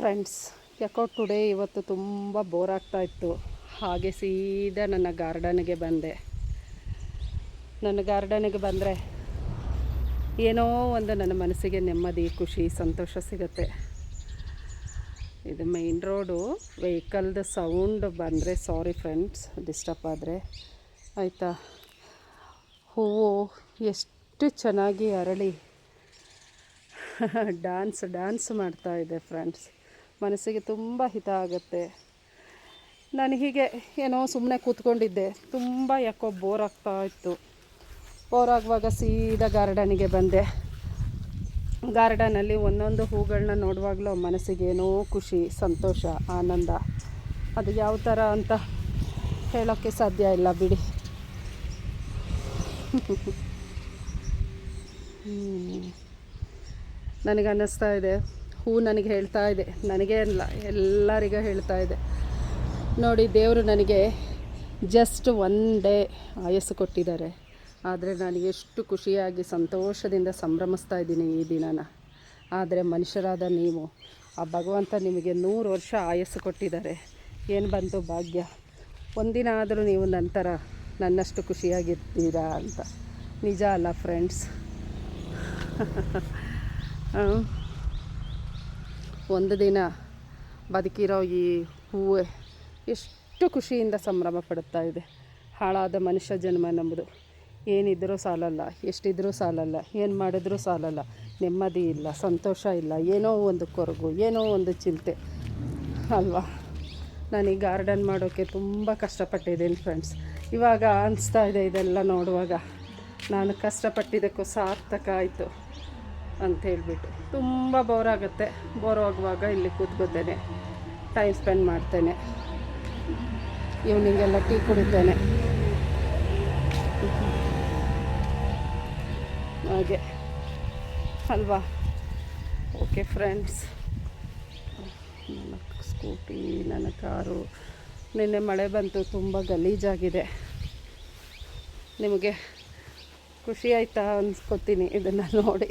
Friends ಯಾಕೋ today ಇವತ್ತು ತುಂಬ ಬೋರ್ ಆಗ್ತಾ ಇತ್ತು. ಹಾಗೆ ಸೀದಾ ನನ್ನ ಗಾರ್ಡನ್ಗೆ ಬಂದೆ. ನನ್ನ ಗಾರ್ಡನ್ಗೆ ಬಂದರೆ ಏನೋ ಒಂದು ನನ್ನ ಮನಸ್ಸಿಗೆ ನೆಮ್ಮದಿ, ಖುಷಿ, ಸಂತೋಷ ಸಿಗುತ್ತೆ. ಇದು ಮೈನ್ ರೋಡು ವೆಹಿಕಲ್ದು ಸೌಂಡ್ ಬಂದರೆ ಸಾರಿ ಫ್ರೆಂಡ್ಸ್ ಡಿಸ್ಟರ್ಬ್ ಆದರೆ ಆಯಿತಾ? ಹೂವು ಎಷ್ಟು ಚೆನ್ನಾಗಿ ಅರಳಿ. ಡ್ಯಾನ್ಸ್ ಡ್ಯಾನ್ಸ್ ಮಾಡ್ತಾ ಇದೆ ಫ್ರೆಂಡ್ಸ್ ಮನಸ್ಸಿಗೆ ತುಂಬ ಹಿತ ಆಗುತ್ತೆ. ನಾನು ಹೀಗೆ ಏನೋ ಸುಮ್ಮನೆ ಕೂತ್ಕೊಂಡಿದ್ದೆ. ತುಂಬ ಯಾಕೋ ಬೋರ್ ಆಗ್ತಾ ಇತ್ತು. ಬೋರ್ ಆಗುವಾಗ ಸೀದಾ ಗಾರ್ಡನಿಗೆ ಬಂದೆ. ಗಾರ್ಡನಲ್ಲಿ ಒಂದೊಂದು ಹೂಗಳನ್ನ ನೋಡುವಾಗಲೂ ಮನಸ್ಸಿಗೆ ಏನೋ ಖುಷಿ, ಸಂತೋಷ, ಆನಂದ. ಅದು ಯಾವ ಥರ ಅಂತ ಹೇಳೋಕ್ಕೆ ಸಾಧ್ಯ ಇಲ್ಲ ಬಿಡಿ. ನನಗನ್ನಿಸ್ತಾ ಇದೆ. ಹೂ ನನಗೆ ಹೇಳ್ತಾ ಇದೆ. ನನಗೆ ಅಲ್ಲ ಎಲ್ಲರಿಗೂ ಹೇಳ್ತಾ ಇದೆ. ನೋಡಿ, ದೇವರು ನನಗೆ ಜಸ್ಟ್ ಒನ್ ಡೇ ಆಯಸ್ಸು ಕೊಟ್ಟಿದ್ದಾರೆ. ಆದರೆ ನಾನು ಎಷ್ಟು ಖುಷಿಯಾಗಿ, ಸಂತೋಷದಿಂದ ಸಂಭ್ರಮಿಸ್ತಾ ಇದ್ದೀನಿ ಈ ದಿನನ. ಆದರೆ ಮನುಷ್ಯರಾದ ನೀವು, ಆ ಭಗವಂತ ನಿಮಗೆ ನೂರು ವರ್ಷ ಆಯಸ್ಸು ಕೊಟ್ಟಿದ್ದಾರೆ. ಏನು ಬಂತು ಭಾಗ್ಯ? ಒಂದಿನ ಆದರೂ ನೀವು ನಂತರ ನನ್ನಷ್ಟು ಖುಷಿಯಾಗಿರ್ತೀರಾ ಅಂತ. ನಿಜ ಅಲ್ಲ ಫ್ರೆಂಡ್ಸ್ ಒಂದು ದಿನ ಬದುಕಿರೋ ಈ ಹೂವು ಎಷ್ಟು ಖುಷಿಯಿಂದ ಸಂಭ್ರಮ ಪಡುತ್ತಾ ಇದೆ. ಹಾಳಾದ ಮನುಷ್ಯ ಜನ್ಮ ನಮ್ಮದು ಏನಿದ್ರೂ ಸಾಲಲ್ಲ, ಎಷ್ಟಿದ್ರೂ ಸಾಲಲ್ಲ, ಏನು ಮಾಡಿದ್ರೂ ಸಾಲಲ್ಲ. ನೆಮ್ಮದಿ ಇಲ್ಲ, ಸಂತೋಷ ಇಲ್ಲ, ಏನೋ ಒಂದು ಕೊರಗು, ಏನೋ ಒಂದು ಚಿಂತೆ. ಅಲ್ವಾ? ನಾನು ಈ ಗಾರ್ಡನ್ ಮಾಡೋಕ್ಕೆ ತುಂಬ ಕಷ್ಟಪಟ್ಟಿದ್ದೀನಿ ಫ್ರೆಂಡ್ಸ್ ಇವಾಗ ಅನಿಸ್ತಾ ಇದೆ ಇದೆಲ್ಲ ನೋಡುವಾಗ. ನಾನು ಕಷ್ಟಪಟ್ಟಿದ್ದಕ್ಕೂ ಸಾರ್ಥಕ ಆಯಿತು. ಅಂತ ಹೇಳ್ಬಿಟ್ಟು ತುಂಬ ಬೋರ್ ಆಗುತ್ತೆ ಬೋರ್ ಆಗುವಾಗ ಇಲ್ಲಿ ಕೂತ್ಕೋತೇನೆ ಟೈಮ್ ಸ್ಪೆಂಡ್ ಮಾಡ್ತೇನೆ. ಈವ್ನಿಂಗೆಲ್ಲ ಟೀ ಕುಡಿತೇನೆ. ಹಾಗೆ. ಅಲ್ವಾ? ಓಕೆ ಫ್ರೆಂಡ್ಸ್ ನನ್ನ ಸ್ಕೂಟಿ, ನನ್ನ ಕಾರು. ನಿನ್ನೆ ಮಳೆ ಬಂತು, ತುಂಬ ಗಲೀಜಾಗಿದೆ. ನಿಮಗೆ ಖುಷಿ ಆಯಿತಾ ಅನ್ಸ್ಕೊತೀನಿ ಇದನ್ನು ನೋಡಿ.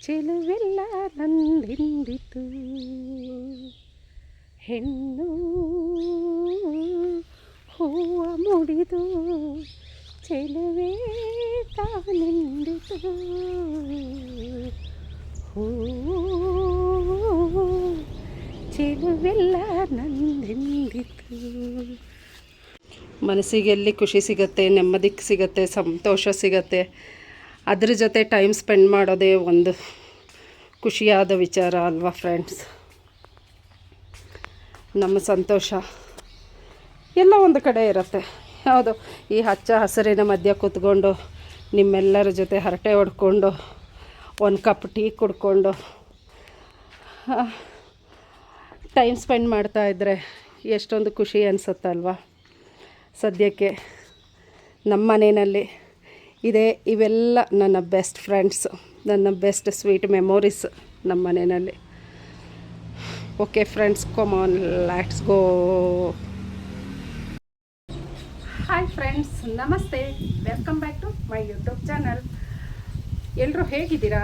ಚೆಲುವೆಲ್ಲ ನಂದಿಂದಿತು ಹೆಣ್ಣು ಹೂವ ಮುಡಿದು ಚೆಲುವೆ ತಾನೆಂದಿತು ಹೂವು ಚೆಲುವೆಲ್ಲ ನಂದೆಂದಿತು ಮನಸ್ಸಿಗೆ ಎಲ್ಲಿ ಖುಷಿ ಸಿಗುತ್ತೆ, ನೆಮ್ಮದಿ ಸಿಗುತ್ತೆ, ಸಂತೋಷ ಸಿಗುತ್ತೆ. ಅದ್ರ ಜೊತೆ ಟೈಮ್ ಸ್ಪೆಂಡ್ ಮಾಡೋದೇ ಒಂದು ಖುಷಿಯಾದ ವಿಚಾರ ಅಲ್ವಾ ಫ್ರೆಂಡ್ಸ್ ನಮ್ಮ ಸಂತೋಷ ಎಲ್ಲ ಒಂದು ಕಡೆ ಇರುತ್ತೆ. ಯಾವುದು ಈ ಹಚ್ಚ ಹಸಿರಿನ ಮಧ್ಯ ಕೂತ್ಕೊಂಡು ನಿಮ್ಮೆಲ್ಲರ ಜೊತೆ ಹರಟೆ ಹೊಡ್ಕೊಂಡು, ಒಂದು ಕಪ್ ಟೀ ಕುಡ್ಕೊಂಡು ಟೈಮ್ ಸ್ಪೆಂಡ್ ಮಾಡ್ತಾ ಇದ್ದರೆ ಎಷ್ಟೊಂದು ಖುಷಿ ಅನಿಸುತ್ತಲ್ವಾ? ಸದ್ಯಕ್ಕೆ ನಮ್ಮ ಮನೆಯಲ್ಲಿ ಇದೆ. ಇವೆಲ್ಲ ನನ್ನ ಬೆಸ್ಟ್ ಫ್ರೆಂಡ್ಸ್ ನನ್ನ ಬೆಸ್ಟ್ ಸ್ವೀಟ್ ಮೆಮೊರೀಸ್ ನಮ್ಮ ಮನೆಯಲ್ಲಿ. Okay friends come on let's go hi friends ನಮಸ್ತೆ. Welcome back to my YouTube channel ಎಲ್ಲರೂ ಹೇಗಿದ್ದೀರಾ?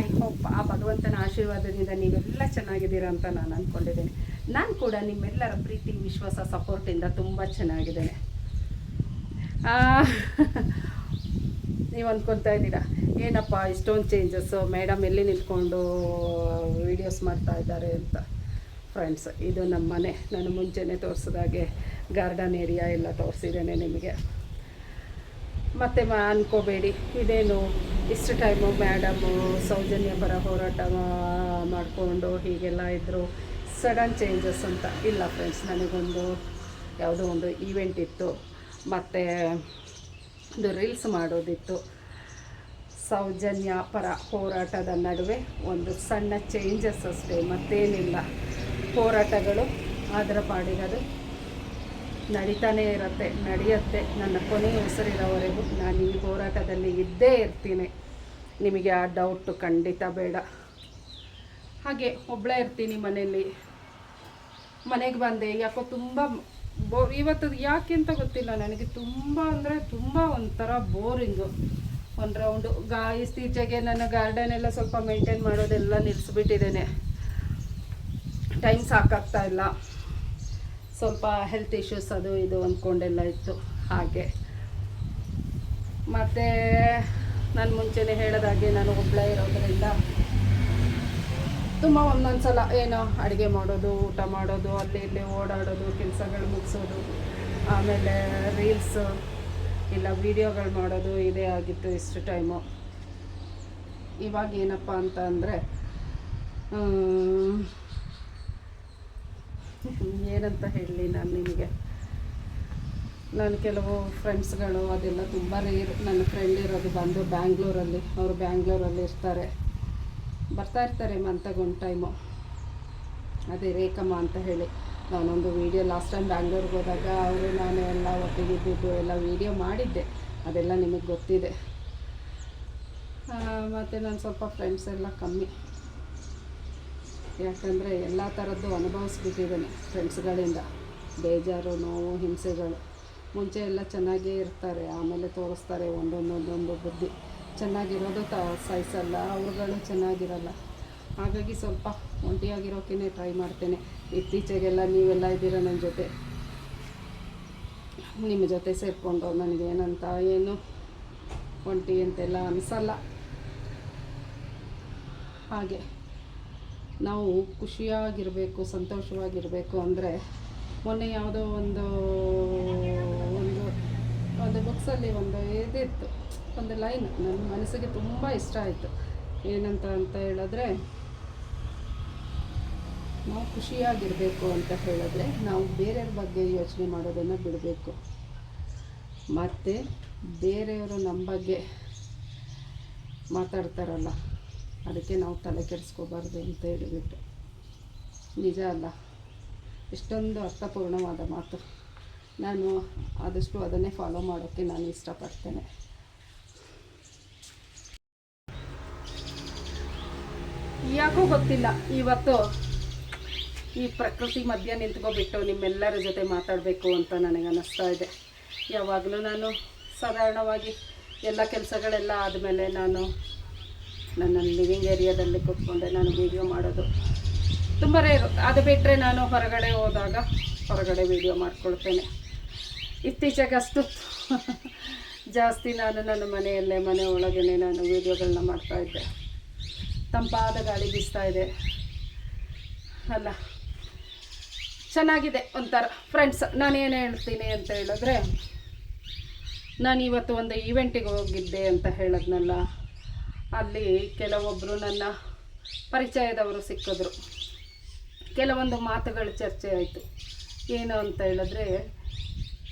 ಐ ಹೋಪ್ ಆ ಭಗವಂತನ ಆಶೀರ್ವಾದದಿಂದ ನೀವೆಲ್ಲ ಚೆನ್ನಾಗಿದ್ದೀರಾ ಅಂತ ನಾನು ಅಂದ್ಕೊಂಡಿದ್ದೇನೆ ನಾನು ಕೂಡ ನಿಮ್ಮೆಲ್ಲರ ಪ್ರೀತಿ, ವಿಶ್ವಾಸ ಸಪೋರ್ಟಿಂದ ತುಂಬ ಚೆನ್ನಾಗಿದ್ದೇನೆ. ನೀವು ಅಂದ್ಕೊಳ್ತಾ ಇದ್ದೀರಾ? ಏನಪ್ಪ ಇಷ್ಟೊಂದು ಚೇಂಜಸ್ಸು ಮೇಡಮ್ ಎಲ್ಲಿ ನಿಂತ್ಕೊಂಡು ವೀಡಿಯೋಸ್ ಮಾಡ್ತಾ ಇದ್ದಾರೆ ಅಂತ? ಫ್ರೆಂಡ್ಸ್ ಇದು ನಮ್ಮ ಮನೆ. ನಾನು ಮುಂಚೆನೇ ತೋರಿಸಿದಾಗೆ ಗಾರ್ಡನ್ ಏರಿಯಾ ಎಲ್ಲ ತೋರಿಸಿದ್ದೇನೆ ನಿಮಗೆ. ಮತ್ತೆ ಮಾ, ಅನ್ಕೋಬೇಡಿ. ಇದೇನು ಇಷ್ಟು ಟೈಮು ಮೇಡಮು ಸೌಜನ್ಯ ಪರ ಹೋರಾಟ ಮಾಡಿಕೊಂಡು ಹೀಗೆಲ್ಲ ಇದ್ದರು ಸಡನ್ ಚೇಂಜಸ್ ಅಂತ. ಇಲ್ಲ ಫ್ರೆಂಡ್ಸ್ ನನಗೊಂದು ಯಾವುದೋ ಒಂದು ಈವೆಂಟ್ ಇತ್ತು. ಮತ್ತು ಒಂದು ರೀಲ್ಸ್ ಮಾಡೋದಿತ್ತು. ಸೌಜನ್ಯ ಪರ ಹೋರಾಟದ ನಡುವೆ ಒಂದು ಸಣ್ಣ ಚೇಂಜಸ್ ಅಷ್ಟೇ, ಮತ್ತೇನಿಲ್ಲ. ಹೋರಾಟಗಳು ಅದರ ಪಾಡಿಗದು ನಡೀತಾನೇ ಇರುತ್ತೆ, ನಡೆಯುತ್ತೆ. ನನ್ನ ಕೊನೆಯ ಉಸಿರಿರೋವರೆಗೂ ನಾನು ಈ ಹೋರಾಟದಲ್ಲಿ ಇದ್ದೇ ಇರ್ತೀನಿ. ನಿಮಗೆ ಆ ಡೌಟು ಖಂಡಿತ ಬೇಡ. ಹಾಗೆ ಒಬ್ಬಳೇ ಇರ್ತೀನಿ ಮನೆಯಲ್ಲಿ. ಮನೆಗೆ ಬಂದೆ. ಯಾಕೋ ತುಂಬ ಬೋ, ಇವತ್ತು ಯಾಕೆ ಅಂತ ಗೊತ್ತಿಲ್ಲ ನನಗೆ. ತುಂಬ ಅಂದರೆ ತುಂಬ ಒಂಥರ ಬೋರಿಂಗು. ಒಂದು ರೌಂಡು. ಗಾ ಇತ್ತೀಚೆಗೆ ನಾನು ಗಾರ್ಡನ್ ಎಲ್ಲ ಸ್ವಲ್ಪ ಮೇಂಟೈನ್ ಮಾಡೋದೆಲ್ಲ ನಿಲ್ಲಿಸ್ಬಿಟ್ಟಿದ್ದೇನೆ ಟೈಮ್ ಸಾಕಾಗ್ತಾ ಇಲ್ಲ. ಸ್ವಲ್ಪ ಹೆಲ್ತ್ ಇಶ್ಯೂಸ್ ಅದು ಇದು ಅಂದ್ಕೊಂಡೆಲ್ಲ ಇತ್ತು. ಹಾಗೆ. ಮತ್ತು ನಾನು ಮುಂಚೆನೇ ಹೇಳೋದಾಗೆ ನಾನು ಒಬ್ಬಳೇ ಇರೋದ್ರಿಂದ ತುಂಬ ಒಂದೊಂದು ಸಲ ಏನೋ ಅಡುಗೆ ಮಾಡೋದು, ಊಟ ಮಾಡೋದು, ಅಲ್ಲಿ ಇಲ್ಲಿ ಓಡಾಡೋದು, ಕೆಲಸಗಳು ಮುಗಿಸೋದು, ಆಮೇಲೆ ರೀಲ್ಸ್, ಇಲ್ಲ ವೀಡಿಯೋಗಳು ಮಾಡೋದು, ಇದೇ ಆಗಿತ್ತು ಇಷ್ಟು ಟೈಮು. ಇವಾಗ ಏನಪ್ಪ ಅಂತ ಅಂದರೆ ಏನಂತ ಹೇಳಲಿ ನಾನು ನಿಮಗೆ. ನಾನು ಕೆಲವು ಫ್ರೆಂಡ್ಸ್ಗಳು ಅದೆಲ್ಲ ತುಂಬಾ ನನ್ನ ಫ್ರೆಂಡ್ ಇರೋದು ಬಂದು ಬ್ಯಾಂಗ್ಳೂರಲ್ಲಿ, ಅವರು ಬ್ಯಾಂಗ್ಳೂರಲ್ಲಿ ಇರ್ತಾರೆ ಬರ್ತಾ ಇರ್ತಾರೆ ಮಂತಗೊಂದು ಟೈಮು ಅದೇ ರೇಖಮ್ಮ ಅಂತ ಹೇಳಿ. ನಾನೊಂದು ವೀಡಿಯೋ ಲಾಸ್ಟ್ ಟೈಮ್ ಬ್ಯಾಂಗ್ಳೂರ್ಗೆ ಹೋದಾಗ ಅವರು, ನಾನು ಎಲ್ಲ ಒಟ್ಟಿಗೆ ಇದ್ದಿದ್ದು ಎಲ್ಲ ವೀಡಿಯೋ ಮಾಡಿದ್ದೆ. ಅದೆಲ್ಲ ನಿಮಗೆ ಗೊತ್ತಿದೆ. ಮತ್ತು ನಾನು ಸ್ವಲ್ಪ ಫ್ರೆಂಡ್ಸ್ ಎಲ್ಲ ಕಮ್ಮಿ. ಯಾಕಂದರೆ ಎಲ್ಲ ಥರದ್ದು ಅನುಭವಿಸ್ಬಿಟ್ಟಿದ್ದೇನೆ ಫ್ರೆಂಡ್ಸ್ಗಳಿಂದ ಬೇಜಾರು, ನೋವು, ಹಿಂಸೆಗಳು. ಮುಂಚೆ ಎಲ್ಲ ಚೆನ್ನಾಗೇ ಇರ್ತಾರೆ. ಆಮೇಲೆ ತೋರಿಸ್ತಾರೆ ಒಂದೊಂದೊಂದೊಂದು ಬುದ್ಧಿ. ಚೆನ್ನಾಗಿರೋದು ತ ಸಹಿಸಲ್ಲ ಅವ್ರುಗಳು ಚೆನ್ನಾಗಿರಲ್ಲ. ಹಾಗಾಗಿ ಸ್ವಲ್ಪ ಒಂಟಿಯಾಗಿರೋಕೆ ಟ್ರೈ ಮಾಡ್ತೇನೆ. ಇತ್ತೀಚೆಗೆಲ್ಲ ನೀವೆಲ್ಲ ಇದ್ದೀರ ನನ್ನ ಜೊತೆ. ನಿಮ್ಮ ಜೊತೆ ಸೇರಿಕೊಂಡು ನನಗೆ ಏನಂತ ಏನು ಒಂಟಿ ಅಂತೆಲ್ಲ ಅನಿಸಲ್ಲ. ಹಾಗೆ ನಾವು ಖುಷಿಯಾಗಿರಬೇಕು, ಸಂತೋಷವಾಗಿರಬೇಕು ಅಂದರೆ ಮೊನ್ನೆ ಯಾವುದೋ ಒಂದು ಬುಕ್ಸಲ್ಲಿ ಒಂದು ಇದಿತ್ತು. ಒಂದು ಲೈನ್ ನನ್ನ ಮನಸ್ಸಿಗೆ ತುಂಬ ಇಷ್ಟ ಆಯಿತು. ಏನಂತ ಅಂತ ಹೇಳಿದ್ರೆ, ನಾವು ಖುಷಿಯಾಗಿರಬೇಕು ಅಂತ ಹೇಳಿದ್ರೆ ನಾವು ಬೇರೆಯವ್ರ ಬಗ್ಗೆ ಯೋಚನೆ ಮಾಡೋದನ್ನು ಬಿಡಬೇಕು. ಮತ್ತು ಬೇರೆಯವರು ನಮ್ಮ ಬಗ್ಗೆ ಮಾತಾಡ್ತಾರಲ್ಲ, ಅದಕ್ಕೆ ನಾವು ತಲೆ ಕೆಡಿಸ್ಕೋಬಾರ್ದು ಅಂತ ಹೇಳಿಬಿಟ್ಟು. ನಿಜ ಅಲ್ಲ. ಇಷ್ಟೊಂದು ಅರ್ಥಪೂರ್ಣವಾದ ಮಾತು. ನಾನು ಆದಷ್ಟು ಅದನ್ನೇ ಫಾಲೋ ಮಾಡೋಕ್ಕೆ ನಾನು ಇಷ್ಟಪಡ್ತೇನೆ. ಯಾಕೋ ಗೊತ್ತಿಲ್ಲ, ಇವತ್ತು ಈ ಪ್ರಕೃತಿ ಮಧ್ಯ ನಿಂತ್ಕೊಬಿಟ್ಟು ನಿಮ್ಮೆಲ್ಲರ ಜೊತೆ ಮಾತಾಡಬೇಕು ಅಂತ ನನಗೆ ಅನ್ನಿಸ್ತಾ ಇದೆ. ಯಾವಾಗಲೂ ನಾನು ಸಾಧಾರಣವಾಗಿ ಎಲ್ಲ ಕೆಲಸಗಳೆಲ್ಲ ಆದಮೇಲೆ ನಾನು ನನ್ನ ಲಿವಿಂಗ್ ಏರಿಯಾದಲ್ಲಿ ಕೂತ್ಕೊಂಡೆ. ನಾನು ವೀಡಿಯೋ ಮಾಡೋದು ತುಂಬ ರೇರು ಅದು ಬಿಟ್ಟರೆ ನಾನು ಹೊರಗಡೆ ಹೋದಾಗ ಹೊರಗಡೆ ವೀಡಿಯೋ ಮಾಡ್ಕೊಳ್ತೇನೆ. ಇತ್ತೀಚೆಗಷ್ಟು ಜಾಸ್ತಿ ನಾನು ನನ್ನ ಮನೆಯಲ್ಲೇ, ಮನೆ ಒಳಗೇ ನಾನು ವೀಡಿಯೋಗಳನ್ನ ಮಾಡ್ತಾಯಿದ್ದೆ ತಂಪಾದ ಗಾಳಿ ಬೀಸ್ತಾ ಇದೆ. ಅಲ್ಲ, ಚೆನ್ನಾಗಿದೆ ಒಂಥರ. ಫ್ರೆಂಡ್ಸ್ ನಾನೇನು ಹೇಳ್ತೀನಿ ಅಂತ ಹೇಳಿದ್ರೆ, ನಾನು ಇವತ್ತು ಒಂದು ಈವೆಂಟಿಗೆ ಹೋಗಿದ್ದೆ ಅಂತ ಹೇಳೋದ್ನಲ್ಲ, ಅಲ್ಲಿ ಕೆಲವೊಬ್ಬರು ನನ್ನ ಪರಿಚಯದವರು ಸಿಕ್ಕಿದ್ರು. ಕೆಲವೊಂದು ಮಾತುಗಳು ಚರ್ಚೆ ಆಯಿತು. ಏನು ಅಂತ ಹೇಳಿದ್ರೆ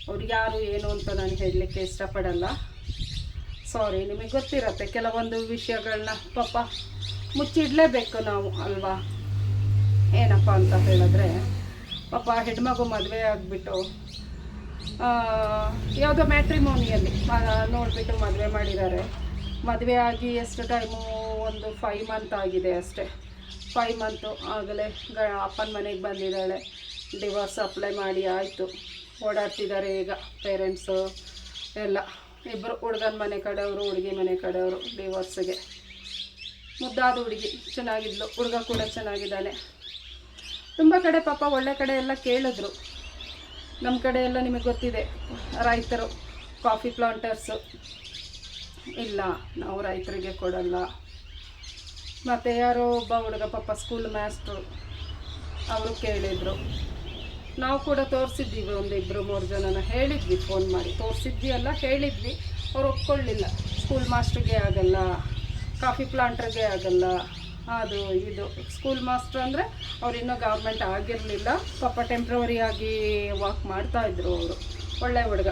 ಅವ್ರು ಯಾರು ಏನು ಅಂತ ನಾನು ಹೇಳಲಿಕ್ಕೆ ಇಷ್ಟಪಡಲ್ಲ. ಸಾರಿ ನಿಮಗೆ ಗೊತ್ತಿರತ್ತೆ, ಕೆಲವೊಂದು ವಿಷಯಗಳನ್ನ ಪಾಪ ಮುಚ್ಚಿಡಲೇಬೇಕು ನಾವು ಅಲ್ವಾ? ಏನಪ್ಪ ಅಂತ ಹೇಳಿದ್ರೆ, ಪಾಪ ಹೆಣ್ಮಗು ಮದುವೆ ಆಗಿಬಿಟ್ಟು ಯಾವುದೋ ಮ್ಯಾಟ್ರಿಮೋನಿಯಲ್ಲಿ ನೋಡಿಬಿಟ್ಟು ಮದುವೆ ಮಾಡಿದ್ದಾರೆ. ಮದುವೆ ಆಗಿ ಎಷ್ಟು ಟೈಮು ಒಂದು ಫೈವ್ ಮಂತ್ ಆಗಿದೆ ಅಷ್ಟೇ. ಫೈವ್ ಮಂತು ಆಗಲೇ ಗ, ಅಪ್ಪನ ಮನೆಗೆ ಬಂದಿದ್ದಾಳೆ. ಡಿವೋರ್ಸ್ ಅಪ್ಲೈ ಮಾಡಿ ಆಯಿತು. ಓಡಾಡ್ತಿದ್ದಾರೆ ಈಗ ಪೇರೆಂಟ್ಸು ಎಲ್ಲ. ಇಬ್ಬರು ಹುಡುಗನ ಮನೆ ಕಡೆಯವರು, ಹುಡುಗಿ ಮನೆ ಕಡೆಯವರು ಡಿವೋರ್ಸ್ಗೆ ಮುದ್ದಾದ ಹುಡುಗಿ ಚೆನ್ನಾಗಿದ್ಲು, ಹುಡುಗ ಕೂಡ ಚೆನ್ನಾಗಿದ್ದಾನೆ. ತುಂಬ ಕಡೆ ಪಾಪ ಒಳ್ಳೆ ಕಡೆ ಎಲ್ಲ ಕೇಳಿದ್ರು. ನಮ್ಮ ಕಡೆ ಎಲ್ಲ ನಿಮಗೆ ಗೊತ್ತಿದೆ, ರೈತರು ಕಾಫಿ ಪ್ಲಾಂಟರ್ಸು ಇಲ್ಲ, ನಾವು ರೈತರಿಗೆ ಕೊಡಲ್ಲ. ಮತ್ತು ಯಾರೋ ಒಬ್ಬ ಹುಡುಗ ಪಾಪ ಸ್ಕೂಲ್ ಮಾಸ್ಟ್ರು ಅವರು ಕೇಳಿದರು. ನಾವು ಕೂಡ ತೋರಿಸಿದ್ದೀವಿ, ಒಂದು ಇಬ್ಬರು ಮೂರು ಜನನ ಹೇಳಿದ್ವಿ ಫೋನ್ ಮಾಡಿ. ತೋರಿಸಿದ್ವಿ ಅಲ್ಲ ಹೇಳಿದ್ವಿ. ಅವ್ರು ಒಪ್ಕೊಳ್ಳಿಲ್ಲ. ಸ್ಕೂಲ್ ಮಾಸ್ಟ್ರಿಗೆ ಆಗಲ್ಲ ಕಾಫಿ ಪ್ಲಾಂಟ್ರಿಗೆ ಆಗಲ್ಲ, ಅದು ಇದು. ಸ್ಕೂಲ್ ಮಾಸ್ಟ್ರ್ ಅಂದರೆ ಅವ್ರು ಇನ್ನೂ ಗೌರ್ಮೆಂಟ್ ಆಗಿರಲಿಲ್ಲ. ಪಾಪ ಟೆಂಪ್ರವರಿ ಆಗಿ ವಾಕ್ ಮಾಡ್ತಾಯಿದ್ರು ಅವರು. ಒಳ್ಳೆ ಹುಡುಗ.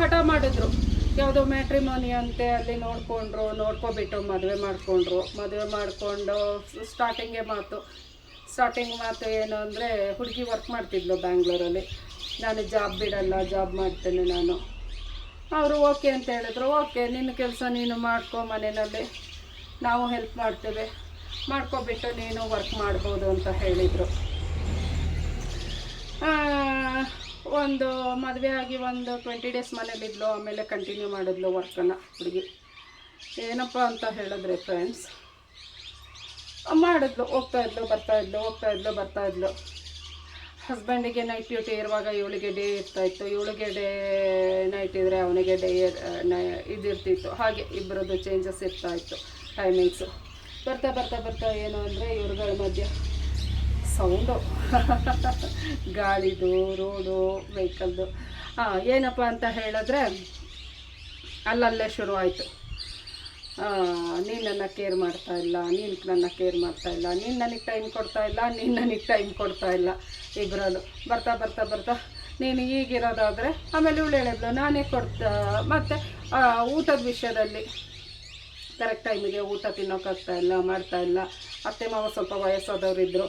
ಹಠ ಮಾಡಿದ್ರು. ಯಾವುದೋ ಮ್ಯಾಟ್ರಿಮೋನಿ ಅಂತೆ ಅಲ್ಲಿ ನೋಡಿಕೊಂಡ್ರು, ನೋಡ್ಕೊಬಿಟ್ಟು ಮದುವೆ ಮಾಡಿಕೊಂಡ್ರು. ಮದುವೆ ಮಾಡಿಕೊಂಡು ಸ್ಟಾರ್ಟಿಂಗೇ ಮಾತು. ಸ್ಟಾರ್ಟಿಂಗ್ ಮಾತು ಏನು ಅಂದರೆ, ಹುಡುಗಿ ವರ್ಕ್ ಮಾಡ್ತಿದ್ಲು ಬ್ಯಾಂಗ್ಳೂರಲ್ಲಿ ನಾನು ಜಾಬ್ ಬಿಡಲ್ಲ ಜಾಬ್ ಮಾಡ್ತೇನೆ ನಾನು. ಅವರು ಓಕೆ ಅಂತ ಹೇಳಿದ್ರು. ಓಕೆ ನಿನ್ನ ಕೆಲಸ ನೀನು ಮಾಡ್ಕೊ ಮನೆಯಲ್ಲಿ. ನಾವು ಹೆಲ್ಪ್ ಮಾಡ್ತೇವೆ. ಮಾಡ್ಕೊಬಿಟ್ಟು ನೀನು ವರ್ಕ್ ಮಾಡ್ಬೋದು ಅಂತ ಹೇಳಿದರು. ಒಂದು ಮದುವೆ ಆಗಿ ಒಂದು ಟ್ವೆಂಟಿ ಡೇಸ್ ಮನೇಲಿದ್ಲು ಆಮೇಲೆ ಕಂಟಿನ್ಯೂ ಮಾಡಿದ್ಲು ವರ್ಕನ್ನು ಹುಡುಗಿ. ಏನಪ್ಪ ಅಂತ ಹೇಳಿದ್ರೆ ಫ್ರೆಂಡ್ಸ್ ಮಾಡಿದ್ಲು, ಹೋಗ್ತಾ ಇದ್ಲು, ಬರ್ತಾ ಇದ್ಲು, ಹೋಗ್ತಾ ಇದ್ಲು, ಬರ್ತಾ ಇದ್ಲು. ಹಸ್ಬೆಂಡಿಗೆ ನೈಟ್ ಡ್ಯೂಟಿ ಇರುವಾಗ ಇವಳಿಗೆ ಡೇ ಇರ್ತಾಯಿತ್ತು. ಇವಳಿಗೆ ಡೇ ನೈಟ್ ಇದ್ದರೆ ಅವನಿಗೆ ಡೇ ಇದಿರ್ತಿತ್ತು. ಹಾಗೆ ಇಬ್ಬರದ್ದು ಚೇಂಜಸ್ ಇರ್ತಾಯಿತ್ತು ಟೈಮಿಂಗ್ಸು ಬರ್ತಾ ಬರ್ತಾ ಬರ್ತಾ ಏನು ಅಂದರೆ ಇವ್ರುಗಳ ಮಧ್ಯೆ ಸೌಂಡು ಗಾಳಿದು ರೋಡು ವೆಹಿಕಲ್ದು ಏನಪ್ಪ ಅಂತ ಹೇಳಿದ್ರೆ ಅಲ್ಲಲ್ಲೇ ಶುರು ಆಯಿತು ನೀನು ನನ್ನ ಕೇರ್ ಮಾಡ್ತಾ ಇಲ್ಲ, ನೀನು ನನ್ನ ಕೇರ್ ಮಾಡ್ತಾ ಇಲ್ಲ, ನೀನು ನನಗೆ ಟೈಮ್ ಕೊಡ್ತಾ ಇಲ್ಲ, ನೀನು ನನಗೆ ಟೈಮ್ ಕೊಡ್ತಾ ಇಲ್ಲ. ಇಬ್ಬರಲ್ಲೂ ಬರ್ತಾ ಬರ್ತಾ ಬರ್ತಾ ನೀನು ಈಗಿರೋದಾದರೆ ಆಮೇಲೆ ಇವಳು ಹೇಳಿದ್ಲು ನಾನೇ ಕೊಡ್ತಾ, ಮತ್ತು ಊಟದ ವಿಷಯದಲ್ಲಿ ಕರೆಕ್ಟ್ ಟೈಮಿಗೆ ಊಟ ತಿನ್ನೋಕ್ಕಾಗ್ತಾ ಇಲ್ಲ, ಮಾಡ್ತಾ ಇಲ್ಲ. ಅತ್ತೆ ಮಾವ ಸ್ವಲ್ಪ ವಯಸ್ಸಾದವರಿದ್ದರು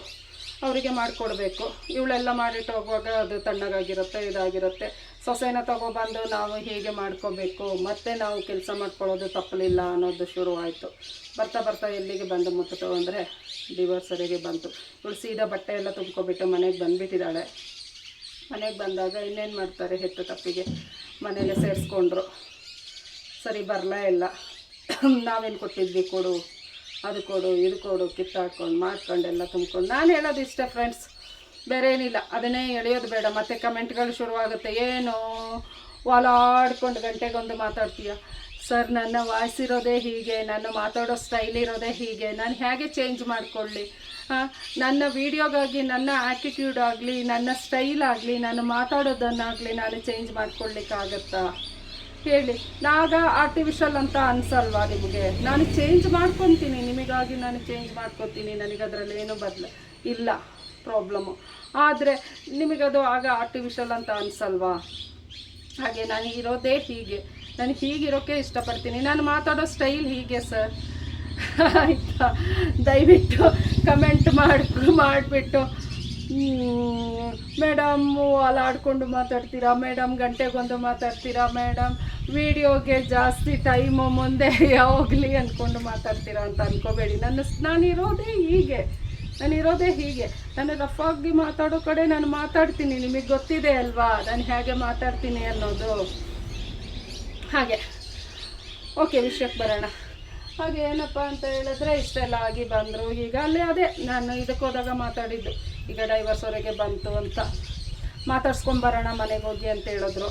ಅವರಿಗೆ ಮಾಡಿಕೊಡ್ಬೇಕು. ಇವಳೆಲ್ಲ ಮಾಡಿಟ್ಟು ಹೋಗುವಾಗ ಅದು ತಣ್ಣಗಾಗಿರುತ್ತೆ, ಇದಾಗಿರುತ್ತೆ. ಸೊಸೆನ ತಗೊಬಂದು ನಾವು ಹೀಗೆ ಮಾಡ್ಕೋಬೇಕು, ಮತ್ತೆ ನಾವು ಕೆಲಸ ಮಾಡ್ಕೊಳ್ಳೋದು ತಪ್ಪಲಿಲ್ಲ ಅನ್ನೋದು ಶುರುವಾಯಿತು ಬರ್ತಾ ಬರ್ತಾ ಎಲ್ಲಿಗೆ ಬಂದು ಮುಟ್ಟಿತು ಅಂದರೆ ಡಿವರ್ಸರಿಗೆ ಬಂತು. ಇವಳು ಸೀದಾ ಬಟ್ಟೆ ಎಲ್ಲ ತುಂಬ್ಕೊಬಿಟ್ಟು ಮನೆಗೆ ಬಂದುಬಿಟ್ಟಿದ್ದಾಳೆ. ಮನೆಗೆ ಬಂದಾಗ ಇನ್ನೇನು ಮಾಡ್ತಾರೆ ಹೆತ್ತು ತಪ್ಪಿಗೆ? ಮನೇಲೆ ಸೇರಿಸ್ಕೊಂಡ್ರು. ಸರಿ, ಬರಲೇ ಇಲ್ಲ. ನಾವೇನು ಕೊಟ್ಟಿದ್ವಿ ಕೊಡು, ಅದು ಕೊಡು, ಇದು ಕೊಡು, ಕಿತ್ತಾಡ್ಕೊಂಡು ಮಾಡ್ಕೊಂಡೆಲ್ಲ ತುಂಬ್ಕೊಂಡು. ನಾನು ಹೇಳೋದು ಇಷ್ಟೇ ಫ್ರೆಂಡ್ಸ್ ಬೇರೆ ಏನಿಲ್ಲ ಅದನ್ನೇ ಎಳೆಯೋದು ಬೇಡ. ಮತ್ತೆ ಕಮೆಂಟ್ಗಳು ಶುರುವಾಗುತ್ತೆ. ಏನು ವಾಲಾಡ್ಕೊಂಡು ಗಂಟೆಗೊಂದು ಮಾತಾಡ್ತೀಯ. ಸರ್, ನನ್ನ ವಾಯ್ಸ್ ಇರೋದೇ ಹೀಗೆ ನನ್ನ ಮಾತಾಡೋ ಸ್ಟೈಲ್ ಇರೋದೇ ಹೀಗೆ, ನಾನು ಹೇಗೆ ಚೇಂಜ್ ಮಾಡಿಕೊಳ್ಳಿ? ನನ್ನ ವೀಡಿಯೋಗಾಗಿ, ನನ್ನ ಆ್ಯಟಿಟ್ಯೂಡ್ ಆಗಲಿ, ನನ್ನ ಸ್ಟೈಲ್ ಆಗಲಿ, ನಾನು ಮಾತಾಡೋದನ್ನಾಗಲಿ ನಾನು ಚೇಂಜ್ ಮಾಡ್ಕೊಳ್ಳಿಕ್ಕಾಗತ್ತಾ? ಹೇಳಿ. ನಾಗ ಆರ್ಟಿಫಿಷಿಯಲ್ ಅಂತ ಅನ್ಸಲ್ವಾ ನಿಮಗೆ? ನಾನು ಚೇಂಜ್ ಮಾಡ್ಕೊತೀನಿ. ನಿಮಗಾಗಿ ನಾನು ಚೇಂಜ್ ಮಾಡ್ಕೊತೀನಿ. ನನಗೆ ಅದರಲ್ಲಿ ಏನೂ ಬದಲ ಇಲ್ಲ. ಪ್ರಾಬ್ಲಮ್ಮು ಆದರೆ ನಿಮಗದು ಆಗ ಆರ್ಟಿಫಿಷಲ್ ಅಂತ ಅನ್ಸಲ್ವಾ? ಹಾಗೆ ನಾನು ಇರೋದೇ ಹೀಗೆ. ನಾನು ಹೀಗಿರೋಕ್ಕೆ ಇಷ್ಟಪಡ್ತೀನಿ. ನಾನು ಮಾತಾಡೋ ಸ್ಟೈಲ್ ಹೀಗೆ ಸರ್ ಆಯಿತಾ? ದಯವಿಟ್ಟು ಕಮೆಂಟ್ ಮಾಡಿ, ಮಾಡಿಬಿಟ್ಟು. ಮೇಡಮ್ ಅಲಾಡ್ಕೊಂಡು ಮಾತಾಡ್ತೀರಾ? ಮೇಡಮ್ ಗಂಟೆಗೊಂದು ಮಾತಾಡ್ತೀರಾ? ಮೇಡಮ್ ವಿಡಿಯೋಗೆ ಜಾಸ್ತಿ ಟೈಮು ಮುಂದೆ ಹೋಗಲಿ ಅಂದ್ಕೊಂಡು ಮಾತಾಡ್ತೀರಾ ಅಂತ ಅಂದ್ಕೋಬೇಡಿ ನನ್ನ ನಾನಿರೋದೇ ಹೀಗೆ. ನಾನಿರೋದೇ ಹೀಗೆ. ನಾನು ರಫ್ ಆಗಿ ಮಾತಾಡೋ ಕಡೆ ನಾನು ಮಾತಾಡ್ತೀನಿ. ನಿಮಗೆ ಗೊತ್ತಿದೆ ಅಲ್ವಾ? ನಾನು ಹೇಗೆ ಮಾತಾಡ್ತೀನಿ ಅನ್ನೋದು. ಹಾಗೆ. ಓಕೆ, ವಿಷಯಕ್ಕೆ ಬರೋಣ. ಹಾಗೆ ಏನಪ್ಪ ಅಂತ ಹೇಳಿದ್ರೆ ಇಷ್ಟೆಲ್ಲ ಆಗಿ ಬಂದರು. ಈಗ ಅಲ್ಲೇ ಅದೇ, ನಾನು ಇದಕ್ಕೆ ಹೋದಾಗ ಮಾತಾಡಿದ್ದು. ಈಗ ಡೈವರ್ಸ್ವರೆಗೆ ಬಂತು ಅಂತ. ಮಾತಾಡ್ಸ್ಕೊಂಬರೋಣ ಮನೆಗೆ ಹೋಗಿ ಅಂತ ಹೇಳಿದ್ರು.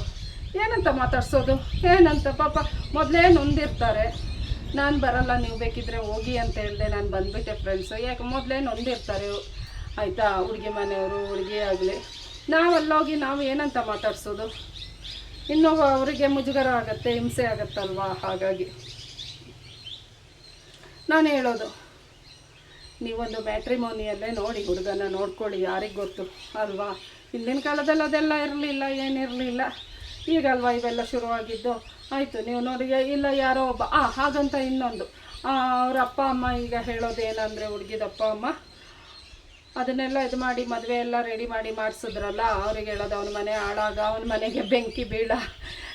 ಏನಂತ ಮಾತಾಡ್ಸೋದು? ಏನಂತ ಪಾಪ, ಮೊದಲೇ ನೊಂದಿರ್ತಾರೆ. ನಾನು ಬರಲ್ಲ, ನೀವು ಬೇಕಿದ್ರೆ ಹೋಗಿ ಅಂತ ಹೇಳಿದೆ. ನಾನು ಬಂದುಬಿಟ್ಟೆ ಫ್ರೆಂಡ್ಸು ಯಾಕೆ, ಮೊದಲೇ ನೊಂದಿರ್ತಾರೆ ಆಯಿತಾ, ಹುಡುಗಿ ಮನೆಯವರು, ಹುಡುಗಿ ಆಗಲಿ. ನಾವಲ್ಲೋಗಿ ನಾವು ಏನಂತ ಮಾತಾಡ್ಸೋದು? ಇನ್ನೂ ಅವರಿಗೆ ಮುಜುಗರ ಆಗುತ್ತೆ, ಹಿಂಸೆ ಆಗುತ್ತಲ್ವಾ? ಹಾಗಾಗಿ. ನಾನು ಹೇಳೋದು, ನೀವೊಂದು ಮ್ಯಾಟ್ರಿಮೋನಿಯಲ್ಲೇ ನೋಡಿ ಹುಡುಗನ ನೋಡ್ಕೊಳ್ಳಿ, ಯಾರಿಗೆ ಗೊತ್ತು, ಅಲ್ವಾ? ಹಿಂದಿನ ಕಾಲದಲ್ಲಿ ಅದೆಲ್ಲ ಇರಲಿಲ್ಲ, ಏನಿರಲಿಲ್ಲ. ಈಗಲ್ವಾ ಇವೆಲ್ಲ ಶುರುವಾಗಿದ್ದು? ಆಯಿತು, ನೀವು ನೋಡಿ ಇಲ್ಲ, ಯಾರೋ ಒಬ್ಬ. ಆ, ಹಾಗಂತ ಇನ್ನೊಂದು. ಅವ್ರ ಅಪ್ಪ, ಅಮ್ಮ ಈಗ ಹೇಳೋದು ಏನಂದ್ರೆ ಹುಡುಗಿದ ಅಪ್ಪ ಅಮ್ಮ, ಅದನ್ನೆಲ್ಲ ಇದು ಮಾಡಿ, ಮದುವೆ ಎಲ್ಲ ರೆಡಿ ಮಾಡಿ ಮಾಡಿಸಿದ್ರಲ್ಲ, ಅವ್ರಿಗೆ ಹೇಳೋದು, ಅವನ ಮನೆ ಹಾಳಾಗ, ಅವನ ಮನೆಗೆ ಬೆಂಕಿ ಬೀಳ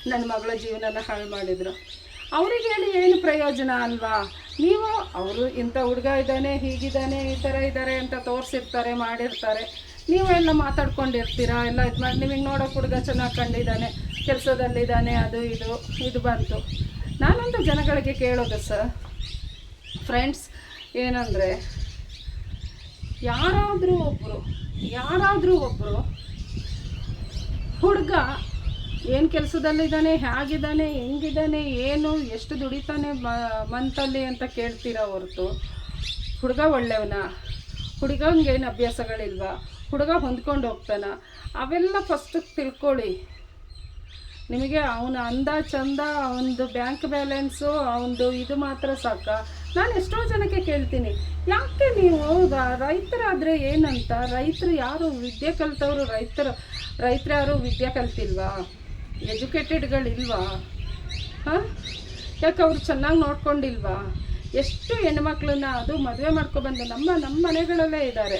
ನನ್ನ ಮಗಳ ಜೀವನನ ಹಾಳು ಮಾಡಿದರು. ಅವ್ರಿಗೆ ಹೇಳಿ, ಏನು ಪ್ರಯೋಜನ ಅಲ್ವಾ? ನೀವು, ಅವರು ಇಂಥ ಹುಡುಗ ಇದ್ದಾನೆ, ಹೀಗಿದ್ದಾನೆ, ಈ ಥರ ಇದ್ದಾರೆ ಅಂತ ತೋರಿಸಿರ್ತಾರೆ, ಮಾಡಿರ್ತಾರೆ. ನೀವೆಲ್ಲ ಮಾತಾಡ್ಕೊಂಡಿರ್ತೀರಾ? ಎಲ್ಲ ಇದು ಮಾಡಿ ನಿಮಗೆ ನೋಡೋಕೆ ಹುಡುಗ ಚೆನ್ನಾಗಿ ಕಂಡಿದ್ದಾನೆ. ಕೆಲಸದಲ್ಲಿದ್ದಾನೆ, ಅದು ಇದು ಇದು ಬಂತು. ನಾನಂತೂ ಜನಗಳಿಗೆ ಕೇಳೋದು ಸರ್ ಫ್ರೆಂಡ್ಸ್ ಏನಂದರೆ, ಯಾರಾದರೂ ಒಬ್ಬರು ಯಾರಾದರೂ ಒಬ್ಬರು ಹುಡುಗ ಏನು ಕೆಲಸದಲ್ಲಿದ್ದಾನೆ, ಹೇಗಿದ್ದಾನೆ, ಹೆಂಗಿದ್ದಾನೆ, ಏನು, ಎಷ್ಟು ದುಡಿತಾನೆ ಮಂತಲ್ಲಿ ಅಂತ ಕೇಳ್ತೀರಾ ಹೊರತು, ಹುಡುಗ ಒಳ್ಳೆಯವನ, ಹುಡುಗಂಗೇನು ಅಭ್ಯಾಸಗಳಿಲ್ವಾ, ಹುಡುಗ ಹೊಂದ್ಕೊಂಡು ಹೋಗ್ತಾನ, ಅವೆಲ್ಲ ಫಸ್ಟ್ ತಿಳ್ಕೊಳ್ಳಿ. ನಿಮಗೆ ಅವನ ಅಂದ ಚಂದ ಅವನದು ಬ್ಯಾಂಕ್ ಬ್ಯಾಲೆನ್ಸು ಅವನದು ಇದು ಮಾತ್ರ ಸಾಕ. ನಾನು ಎಷ್ಟೋ ಜನಕ್ಕೆ ಕೇಳ್ತೀನಿ, ಯಾಕೆ ನೀವು ರೈತರಾದರೆ ಏನಂತ? ರೈತರು ಯಾರು? ವಿದ್ಯೆ ಕಲಿತವ್ರು ರೈತರು ರೈತರು ಯಾರು ವಿದ್ಯೆ ಕಲ್ತಿಲ್ವಾ? ಎಜುಕೇಟೆಡ್ಗಳಿಲ್ವಾ ಹಾಂ? ಯಾಕೆ ಅವರು ಚೆನ್ನಾಗಿ ನೋಡ್ಕೊಂಡಿಲ್ವಾ? ಎಷ್ಟು ಹೆಣ್ಮಕ್ಳನ್ನ ಅದು ಮದುವೆ ಮಾಡ್ಕೊಬಂದು ನಮ್ಮ ನಮ್ಮ ಮನೆಗಳಲ್ಲೇ ಇದ್ದಾರೆ.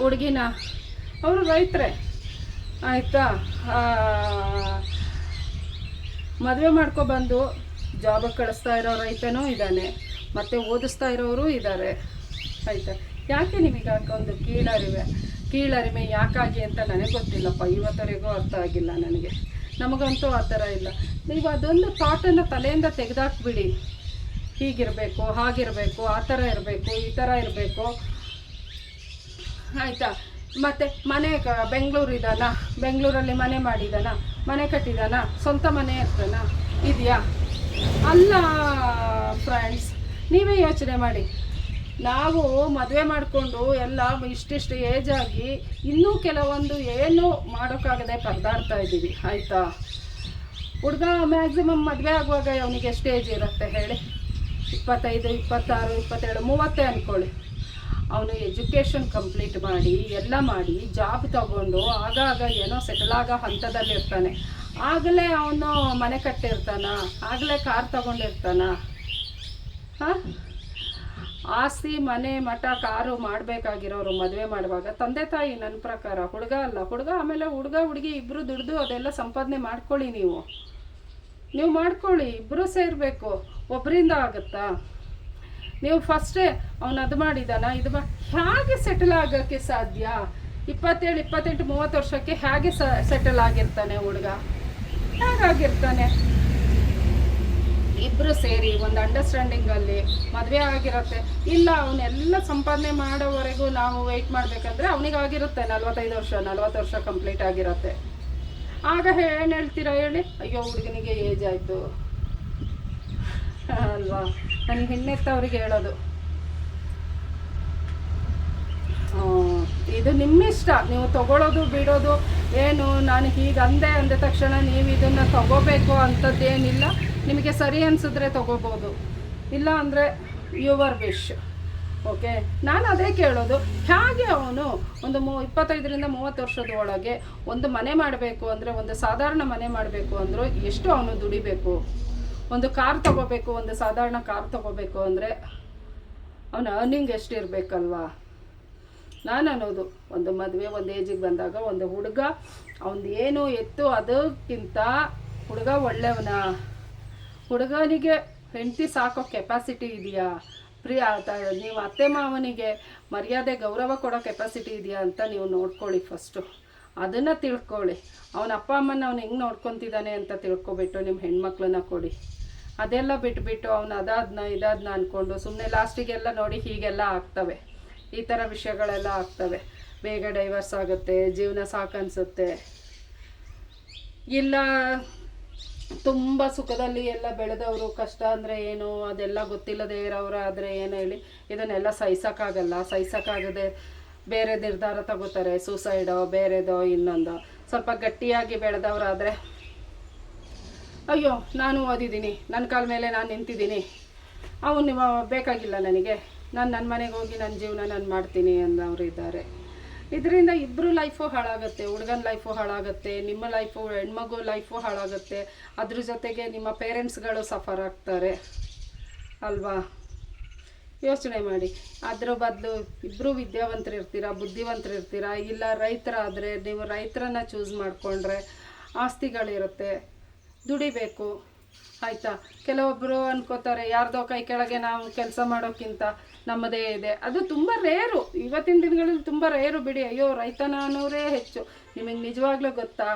ಹುಡುಗಿನ, ಅವರು ರೈತರೇ. ಆಯಿತಾ? ಮದುವೆ ಮಾಡ್ಕೊಬಂದು ಜಾಬಿಗೆ ಕಳಿಸ್ತಾ ಇರೋ ರೈತನೂ ಇದ್ದಾನೆ. ಮತ್ತು ಓದಿಸ್ತಾ ಇರೋರು ಇದ್ದಾರೆ. ಆಯಿತಾ? ಯಾಕೆ ನಿಮಗೆ ಒಂದು ಕೀಳರಿವೆ? ಕೀಳರಿಮೆ ಯಾಕಾಗಿ ಅಂತ ನನಗೆ ಗೊತ್ತಿಲ್ಲಪ್ಪ. ಇವತ್ತವರೆಗೂ ಅರ್ಥ ಆಗಿಲ್ಲ ನನಗೆ. ನಮಗಂತೂ ಆ ಥರ ಇಲ್ಲ. ನೀವು ಅದೊಂದು ಥಾಟನ್ನು ತಲೆಯಿಂದ ತೆಗೆದಾಕ್ಬಿಡಿ. ಹೀಗಿರಬೇಕು, ಹಾಗಿರಬೇಕು, ಆ ಥರ ಇರಬೇಕು, ಈ ಥರ ಇರಬೇಕು. ಆಯಿತಾ? ಮತ್ತು ಮನೆ ಕ, ಬೆಂಗಳೂರು ಇದ್ದಾನ ಬೆಂಗಳೂರಲ್ಲಿ ಮನೆ ಮಾಡಿದಾನ, ಮನೆ ಕಟ್ಟಿದಾನ, ಸ್ವಂತ ಮನೆ ಇರ್ತಾನ, ಇದೆಯಾ? ಅಲ್ಲ ಫ್ರೆಂಡ್ಸ್ ನೀವೇ ಯೋಚನೆ ಮಾಡಿ. ನಾವು ಮದುವೆ ಮಾಡಿಕೊಂಡು ಎಲ್ಲ ಇಷ್ಟಿಷ್ಟು ಏಜ್ ಆಗಿ ಇನ್ನೂ ಕೆಲವೊಂದು ಏನು ಮಾಡೋಕ್ಕಾಗದೆ ಪರದಾಡ್ತಾ ಇದ್ದೀವಿ, ಆಯಿತಾ? ಹುಡುಗ ಮ್ಯಾಕ್ಸಿಮಮ್ ಮದುವೆ ಆಗುವಾಗ ಅವನಿಗೆ ಎಷ್ಟು ಏಜ್ ಇರುತ್ತೆ ಹೇಳಿ? ಇಪ್ಪತ್ತೈದು, ಇಪ್ಪತ್ತಾರು, ಇಪ್ಪತ್ತೇಳು, ಮೂವತ್ತೇ ಅಂದ್ಕೊಳ್ಳಿ ಅವನು ಎಜುಕೇಷನ್ ಕಂಪ್ಲೀಟ್ ಮಾಡಿ, ಎಲ್ಲ ಮಾಡಿ, ಜಾಬ್ ತಗೊಂಡು ಆಗಾಗ ಏನೋ ಸೆಟಲ್ ಆಗೋ ಹಂತದಲ್ಲಿ ಇರ್ತಾನೆ. ಆಗಲೇ ಅವನು ಮನೆ ಕಟ್ಟಿರ್ತಾನ, ಆಗಲೇ ಕಾರ್ ತಗೊಂಡಿರ್ತಾನ. ಹಾಂ? ಆಸ್ತಿ, ಮನೆ, ಮಠ, ಕಾರು ಮಾಡಬೇಕಾಗಿರೋರು ಮದುವೆ ಮಾಡುವಾಗ ತಂದೆ ತಾಯಿ ನನ್ನ ಪ್ರಕಾರ ಹುಡುಗ ಅಲ್ಲ, ಹುಡುಗ ಆಮೇಲೆ ಹುಡುಗ, ಹುಡುಗಿ ಇಬ್ಬರು ದುಡ್ದು ಅದೆಲ್ಲ ಸಂಪಾದನೆ ಮಾಡ್ಕೊಳ್ಳಿ ನೀವು. ನೀವು ಮಾಡ್ಕೊಳ್ಳಿ ಇಬ್ಬರು ಸೇರಬೇಕು. ಒಬ್ಬರಿಂದ ಆಗುತ್ತಾ? ನೀವು ಫಸ್ಟೇ ಅವನು ಅದು ಮಾಡಿದಾನ? ಇದು ಮಾ ಹೇಗೆ ಸೆಟಲ್ ಆಗೋಕ್ಕೆ ಸಾಧ್ಯ? ಇಪ್ಪತ್ತೇಳು, ಇಪ್ಪತ್ತೆಂಟು, ಮೂವತ್ತು ವರ್ಷಕ್ಕೆ ಹೇಗೆ ಸೆಟಲ್ ಆಗಿರ್ತಾನೆ ಹುಡುಗ? ಹೇಗಾಗಿರ್ತಾನೆ? ಇಬ್ಬರು ಸೇರಿ ಒಂದು ಅಂಡರ್ಸ್ಟ್ಯಾಂಡಿಂಗಲ್ಲಿ ಮದುವೆ ಆಗಿರುತ್ತೆ. ಇಲ್ಲ ಅವನ್ನೆಲ್ಲ ಸಂಪಾದನೆ ಮಾಡೋವರೆಗೂ ನಾವು ವೆಯ್ಟ್ ಮಾಡಬೇಕಂದ್ರೆ ಅವನಿಗಾಗಿರುತ್ತೆ ನಲ್ವತ್ತೈದು ವರ್ಷ, ನಲ್ವತ್ತು ವರ್ಷ ಕಂಪ್ಲೀಟ್ ಆಗಿರುತ್ತೆ. ಆಗ ಏನು ಹೇಳ್ತೀರಾ ಹೇಳಿ? ಅಯ್ಯೋ, ಹುಡುಗನಿಗೆ ಏಜ್ ಆಯಿತು. ಅಲ್ವಾ? ನನಗೆ ಹೆಣ್ಣೆತ್ತವ್ರಿಗೆ ಹೇಳೋದು. ಇದು ನಿಮ್ಮಿಷ್ಟ. ನೀವು ತಗೊಳ್ಳೋದು ಬಿಡೋದು, ಏನು, ನಾನು ಹೀಗೆ ಅಂದೆ ಅಂದ ತಕ್ಷಣ ನೀವು ಇದನ್ನು ತಗೋಬೇಕು ಅಂಥದ್ದೇನಿಲ್ಲ ನಿಮಗೆ ಸರಿ ಅನಿಸಿದ್ರೆ ತಗೋಬೋದು. ಇಲ್ಲ ಅಂದರೆ ಯುವರ್ ವಿಶ್. ಓಕೆ? ನಾನು ಅದೇ ಕೇಳೋದು. ಹೇಗೆ ಅವನು ಒಂದು ಮೂ, ಇಪ್ಪತ್ತೈದರಿಂದ ಮೂವತ್ತು ವರ್ಷದ ಒಳಗೆ ಒಂದು ಮನೆ ಮಾಡಬೇಕು ಅಂದರೆ, ಒಂದು ಸಾಧಾರಣ ಮನೆ ಮಾಡಬೇಕು ಅಂದರೂ ಎಷ್ಟು ಅವನು ದುಡಿಬೇಕು? ಒಂದು ಕಾರ್ ತಗೋಬೇಕು, ಒಂದು ಸಾಧಾರಣ ಕಾರ್ ತಗೋಬೇಕು ಅಂದರೆ ಅವನ ಅರ್ನಿಂಗ್ ಎಷ್ಟು ಇರಬೇಕಲ್ವಾ ನಾನು ಅನ್ನೋದು ಒಂದು ಮದುವೆ, ಒಂದು ಏಜಿಗೆ ಬಂದಾಗ ಒಂದು ಹುಡುಗ, ಅವನು ಏನು ಎತ್ತು ಅದಕ್ಕಿಂತ ಹುಡುಗ ಒಳ್ಳೆಯವನ ಹುಡುಗನಿಗೆ ಹೆಂಡತಿ ಸಾಕೋ ಕೆಪಾಸಿಟಿ ಇದೆಯಾ? ಪ್ರಿಯ ನೀವು ಅತ್ತೆ ಮಾವನಿಗೆ ಮರ್ಯಾದೆ ಗೌರವ ಕೊಡೋ ಕೆಪಾಸಿಟಿ ಇದೆಯಾ ಅಂತ ನೀವು ನೋಡ್ಕೊಳ್ಳಿ ಫಸ್ಟು ಅದನ್ನು ತಿಳ್ಕೊಳ್ಳಿ. ಅವನ ಅಪ್ಪ ಅಮ್ಮನ ಅವ್ನು ಹೆಂಗೆ ನೋಡ್ಕೊತಿದ್ದಾನೆ ಅಂತ ತಿಳ್ಕೊಬಿಟ್ಟು ನಿಮ್ಮ ಹೆಣ್ಮಕ್ಳನ್ನ ಕೊಡಿ. ಅದೆಲ್ಲ ಬಿಟ್ಬಿಟ್ಟು ಅವನು ಅದಾದ್ನ ಇದಾದ್ನ ಅಂದ್ಕೊಂಡು ಸುಮ್ಮನೆ ಲಾಸ್ಟಿಗೆಲ್ಲ ನೋಡಿ ಹೀಗೆಲ್ಲ ಆಗ್ತವೆ. ಈ ಥರ ವಿಷಯಗಳೆಲ್ಲ ಆಗ್ತವೆ. ಬೇಗ ಡೈವರ್ಸ್ ಆಗುತ್ತೆ, ಜೀವನ ಸಾಕನ್ಸುತ್ತೆ. ಇಲ್ಲ, ತುಂಬ ಸುಖದಲ್ಲಿ ಎಲ್ಲ ಬೆಳೆದವರು ಕಷ್ಟ ಅಂದರೆ ಏನು, ಅದೆಲ್ಲ ಗೊತ್ತಿಲ್ಲದೆ ಇರೋರು ಆದರೆ ಏನು ಹೇಳಿ, ಇದನ್ನೆಲ್ಲ ಸಹಿಸೋಕ್ಕಾಗಲ್ಲ. ಸಹಿಸೋಕ್ಕಾಗದೆ ಬೇರೆ ನಿರ್ಧಾರ ತಗೋತಾರೆ ಸೂಸೈಡೋ ಬೇರೆದೋ, ಇನ್ನೊಂದು. ಸ್ವಲ್ಪ ಗಟ್ಟಿಯಾಗಿ ಬೆಳೆದವರಾದರೆ, ಅಯ್ಯೋ, ನಾನು ಓದಿದ್ದೀನಿ ನನ್ನ ಕಾಲ ಮೇಲೆ ನಾನು ನಿಂತಿದ್ದೀನಿ. ಅವನು ಬೇಕಾಗಿಲ್ಲ ನನಗೆ. ನಾನು ನನ್ನ ಮನೆಗೆ ಹೋಗಿ ನನ್ನ ಜೀವನ ನಾನು ಮಾಡ್ತೀನಿ ಅಂದವರು ಇದ್ದಾರೆ. ಇದರಿಂದ ಇಬ್ಬರು ಲೈಫು ಹಾಳಾಗುತ್ತೆ. ಹುಡುಗನ ಲೈಫು ಹಾಳಾಗುತ್ತೆ, ನಿಮ್ಮ ಲೈಫು ಹೆಣ್ಮಗು ಲೈಫು ಹಾಳಾಗುತ್ತೆ. ಅದ್ರ ಜೊತೆಗೆ ನಿಮ್ಮ ಪೇರೆಂಟ್ಸ್ಗಳು ಸಫರ್ ಆಗ್ತಾರೆ. ಅಲ್ವಾ? ಯೋಚನೆ ಮಾಡಿ. ಅದರ ಬದಲು ಇಬ್ಬರು ವಿದ್ಯಾವಂತರು ಇರ್ತೀರಾ ಬುದ್ಧಿವಂತರು ಇರ್ತೀರಾ ಇಲ್ಲ ರೈತರಾದರೆ ನೀವು ರೈತರನ್ನ ಚೂಸ್ ಮಾಡಿಕೊಂಡ್ರೆ ಆಸ್ತಿಗಳಿರುತ್ತೆ, ದುಡಿಬೇಕು. ಆಯಿತಾ? ಕೆಲವೊಬ್ಬರು ಅನ್ಕೋತಾರೆ, ಯಾರ್ದೋ ಕೈ ಕೆಳಗೆ ನಾವು ಕೆಲಸ ಮಾಡೋಕ್ಕಿಂತ ನಮ್ಮದೇ ಇದೆ. ಅದು ತುಂಬ ರೇರು ಇವತ್ತಿನ ದಿನಗಳಲ್ಲಿ ತುಂಬ ರೇರು ಬಿಡಿ. ಅಯ್ಯೋ, ರೈತನ ಅನ್ನೋರೇ ಹೆಚ್ಚು. ನಿಮಗೆ ನಿಜವಾಗ್ಲೂ ಗೊತ್ತಾ?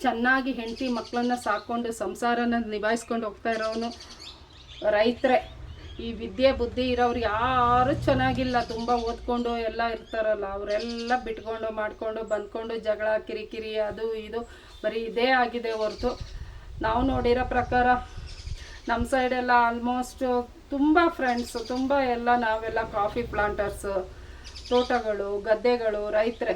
ಚೆನ್ನಾಗಿ ಹೆಂಡತಿ ಮಕ್ಕಳನ್ನ ಸಾಕೊಂಡು ಸಂಸಾರನ ನಿಭಾಯಿಸ್ಕೊಂಡು ಹೋಗ್ತಾ ಇರೋನು ರೈತರೇ, ಈ ವಿದ್ಯೆ ಬುದ್ಧಿ ಇರೋರು ಯಾರು ಚೆನ್ನಾಗಿಲ್ಲ. ತುಂಬ ಓದ್ಕೊಂಡು ಎಲ್ಲ ಇರ್ತಾರಲ್ಲ, ಅವರೆಲ್ಲ ಬಿಟ್ಕೊಂಡು ಮಾಡಿಕೊಂಡು ಬಂದ್ಕೊಂಡು ಜಗಳ, ಕಿರಿಕಿರಿ, ಅದು ಇದು, ಬರೀ ಇದೇ ಆಗಿದೆ ಹೊರತು. ನಾವು ನೋಡಿರೋ ಪ್ರಕಾರ ನಮ್ಮ ಸೈಡೆಲ್ಲ ಆಲ್ಮೋಸ್ಟ್ ತುಂಬ ಫ್ರೆಂಡ್ಸು ತುಂಬ ಎಲ್ಲ ನಾವೆಲ್ಲ ಕಾಫಿ ಪ್ಲಾಂಟರ್ಸು ತೋಟಗಳು, ಗದ್ದೆಗಳು, ರೈತರೇ.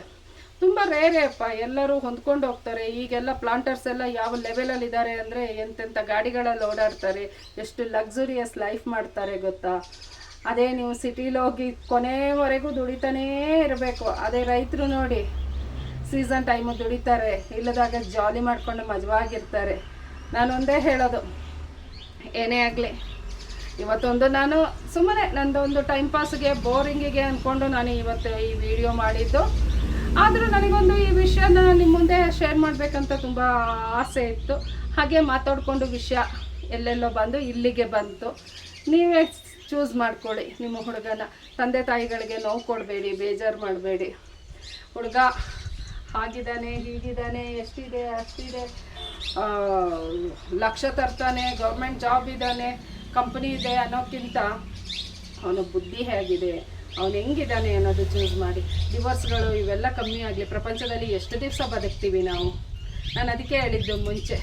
ತುಂಬ ರೇರೇ ಅಪ್ಪ. ಎಲ್ಲರೂ ಹೊಂದ್ಕೊಂಡು ಹೋಗ್ತಾರೆ. ಈಗೆಲ್ಲ ಪ್ಲಾಂಟರ್ಸ್ ಎಲ್ಲ ಯಾವ ಲೆವೆಲಲ್ಲಿ ಇದ್ದಾರೆ ಅಂದರೆ ಎಂತೆಂಥ ಗಾಡಿಗಳಲ್ಲಿ ಓಡಾಡ್ತಾರೆ, ಎಷ್ಟು ಲಕ್ಸುರಿಯಸ್ ಲೈಫ್ ಮಾಡ್ತಾರೆ ಗೊತ್ತಾ? ಅದೇ ನೀವು ಸಿಟಿಲಿ ಹೋಗಿ ಕೊನೆವರೆಗೂ ದುಡಿತಾನೇ ಇರಬೇಕು. ಅದೇ ರೈತರು ನೋಡಿ ಸೀಸನ್ ಟೈಮು ದುಡಿತಾರೆ, ಇಲ್ಲದಾಗ ಜಾಲಿ ಮಾಡಿಕೊಂಡು ಮಜವಾಗಿರ್ತಾರೆ. ನಾನು ಒಂದೇ ಹೇಳೋದು, ಏನೇ ಆಗಲಿ. ಇವತ್ತೊಂದು ನಾನು ಸುಮ್ಮನೆ ನಂದೊಂದು ಟೈಮ್ ಪಾಸ್ಗೆ ಬೋರಿಂಗಿಗೆ ಅಂದ್ಕೊಂಡು ನಾನು ಇವತ್ತು ಈ ವಿಡಿಯೋ ಮಾಡಿದ್ದು. ಆದರೂ ನನಗೊಂದು ಈ ವಿಷಯನ ನಿಮ್ಮ ಮುಂದೆ ಶೇರ್ ಮಾಡಬೇಕಂತ ತುಂಬ ಆಸೆ ಇತ್ತು. ಹಾಗೆ ಮಾತಾಡಿಕೊಂಡು ವಿಷಯ ಎಲ್ಲೆಲ್ಲೋ ಬಂದು ಇಲ್ಲಿಗೆ ಬಂತು. ನೀವೇ ಚೂಸ್ ಮಾಡ್ಕೊಳ್ಳಿ ನಿಮ್ಮ ಹುಡುಗನ. ತಂದೆ ತಾಯಿಗಳಿಗೆ ನೋವು ಕೊಡಬೇಡಿ, ಬೇಜಾರು ಮಾಡಬೇಡಿ. ಹುಡುಗ ಹಾಗಿದ್ದಾನೆ, ಹೀಗಿದ್ದಾನೆ, ಎಷ್ಟಿದೆ, ಅಷ್ಟಿದೆ ಲಕ್ಷ ತರ್ತಾನೆ, ಗೌರ್ಮೆಂಟ್ ಜಾಬ್ ಇದ್ದಾನೆ, ಕಂಪ್ನಿ ಇದೆ ಅನ್ನೋಕ್ಕಿಂತ ಅವನ ಬುದ್ಧಿ ಹೇಗಿದೆ. ಅವನು ಹೆಂಗಿದ್ದಾನೆ ಅನ್ನೋದು ಚೂಸ್ ಮಾಡಿ. ಡಿವೋರ್ಸ್ಗಳು ಇವೆಲ್ಲ ಕಮ್ಮಿ ಆಗಲಿ, ಪ್ರಪಂಚದಲ್ಲಿ ಎಷ್ಟು ದಿವಸ ಬದುಕ್ತೀವಿ ನಾವು? ನಾನು ಅದಕ್ಕೆ ಹೇಳಿದ್ದು ಮುಂಚೆ.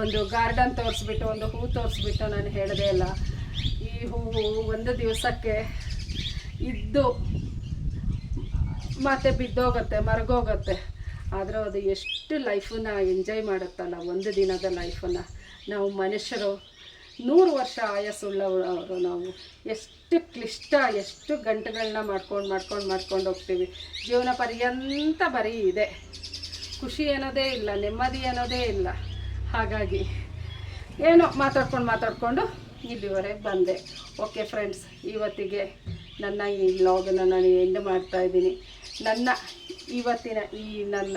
ಒಂದು ಗಾರ್ಡನ್ ತೋರಿಸ್ಬಿಟ್ಟು, ಒಂದು ಹೂ ತೋರಿಸ್ಬಿಟ್ಟು ನಾನು ಹೇಳಿದೆ ಅಲ್ಲ ಈ ಹೂವು ಒಂದು ದಿವಸಕ್ಕೆ ಇದ್ದು ಮತ್ತೆ ಬಿದ್ದೋಗುತ್ತೆ, ಮರಗೋಗುತ್ತೆ. ಆದರೂ ಅದು ಎಷ್ಟು ಲೈಫನ್ನ ಎಂಜಾಯ್ ಮಾಡುತ್ತಲ್ಲ, ಒಂದು ದಿನದ ಲೈಫನ್ನು ನಾವು ಮನುಷ್ಯರು ನೂರು ವರ್ಷ ಆಯಸ್ಸುಳ್ಳವರು ನಾವು. ಎಷ್ಟು ಕ್ಲಿಷ್ಟ, ಎಷ್ಟು ಗಂಟೆಗಳನ್ನ ಮಾಡ್ಕೊಂಡು ಮಾಡ್ಕೊಂಡು ಮಾಡ್ಕೊಂಡು ಹೋಗ್ತೀವಿ. ಜೀವನ ಪರ್ಯಂತ ಬರೀ ಇದೆ. ಖುಷಿ ಅನ್ನೋದೇ ಇಲ್ಲ, ನೆಮ್ಮದಿ ಅನ್ನೋದೇ ಇಲ್ಲ. ಹಾಗಾಗಿ ಏನೋ ಮಾತಾಡ್ಕೊಂಡು, ಮಾತಾಡಿಕೊಂಡು ಇಲ್ಲಿವರೆಗೆ ಬಂದೆ. ಓಕೆ ಫ್ರೆಂಡ್ಸ್ ಇವತ್ತಿಗೆ ನನ್ನ ಈ ವ್ಲಾಗನ್ನು ನಾನು ಎಂಡ್ ಮಾಡ್ತಾ ಇದ್ದೀನಿ. ನನ್ನ ಇವತ್ತಿನ ಈ ನನ್ನ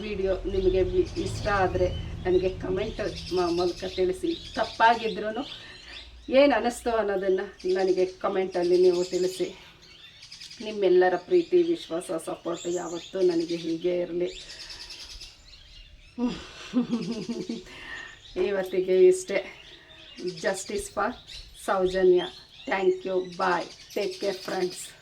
ವಿಡಿಯೋ ನಿಮಗೆ ಇಷ್ಟ ಆದರೆ ನನಗೆ ಕಮೆಂಟ್ ಮೂಲಕ ತಿಳಿಸಿ. ತಪ್ಪಾಗಿದ್ರೂ ಏನು ಅನ್ನಿಸ್ತು ಅನ್ನೋದನ್ನು ನನಗೆ ಕಮೆಂಟಲ್ಲಿ ನೀವು ತಿಳಿಸಿ. ನಿಮ್ಮೆಲ್ಲರ ಪ್ರೀತಿ, ವಿಶ್ವಾಸ ಸಪೋರ್ಟ್ ಯಾವತ್ತೂ ನನಗೆ ಹೀಗೆ ಇರಲಿ. ಇವತ್ತಿಗೆ ಇಷ್ಟೇ. Justice for Soujanya. Thank you bye take care friends